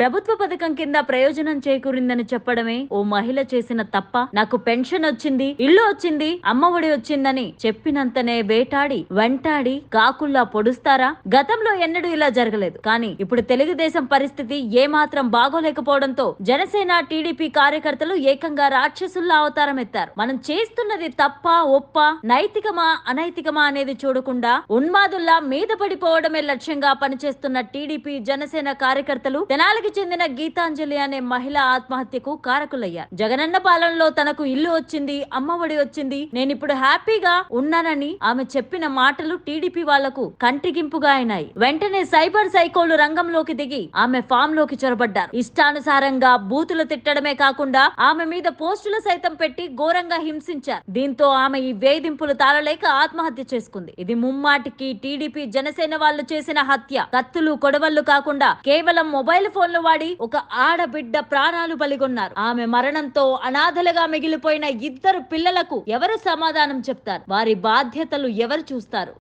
ప్రభుత్వ పథకం కింద ప్రయోజనం చేకూరిందని చెప్పడమే ఓ మహిళ చేసిన తప్ప నాకు పెన్షన్ వచ్చింది ఇల్లు వచ్చింది అమ్మఒడి వచ్చిందని చెప్పినంతనే వేటాడి వెంటాడి కాకుల్లా పొడుస్తారా? గతంలో ఎన్నడూ ఇలా జరగలేదు. కానీ ఇప్పుడు తెలుగుదేశం పరిస్థితి ఏమాత్రం బాగోలేకపోవడంతో జనసేన టీడీపీ కార్యకర్తలు ఏకంగా రాక్షసుల్లా అవతారం ఎత్తారు మనం చేస్తున్నది తప్ప ఒప్ప నైతికమా అనైతికమా అనేది చూడకుండా ఉన్మాదుల్లా మీద పడిపోవడమే లక్ష్యంగా పనిచేస్తున్న టీడీపీ జనసేన కార్యకర్తలు తెనాలికి చెందిన గీతాంజలి అనే మహిళ ఆత్మహత్యకు కారకులయ్యారు. జగనన్న పాలనలో తనకు ఇల్లు వచ్చింది అమ్మఒడి వచ్చింది. నేను ఇప్పుడు హ్యాపీగా ఉన్నానని ఆమె చెప్పిన మాటలు టీడీపీ వాళ్ళకు కంటిగింపుగా అయినాయి. వెంటనే సైబర్ సైకోలు రంగంలోకి దిగి ఆమె ఫామ్లోకి చొరబడ్డారు. ఇష్టానుసారంగా బూతులు తిట్టడమే కాకుండా ఆమె మీద పోస్టులు సైతం పెట్టి ఘోరంగా హింసించారు. దీంతో ఆమె ఈ వేధింపులు తాళలేక ఆత్మహత్య చేసుకుంది. ఇది ముమ్మాటికి టీడీపీ జనసేన వాళ్ళు చేసిన హత్య. కత్తులు కొడవళ్ళు కాకుండా కేవలం మొబైల్ ఫోన్లు వాడి ఒక ఆడబిడ్డ ప్రాణాలు బలిగొన్నారు. ఆమె మరణంతో అనాథలుగా మిగిలిపోయిన ఇద్దరు పిల్లలకు ఎవరు సమాధానం చెప్తారు? వారి బాధ్యతలు ఎవరు చూస్తారు?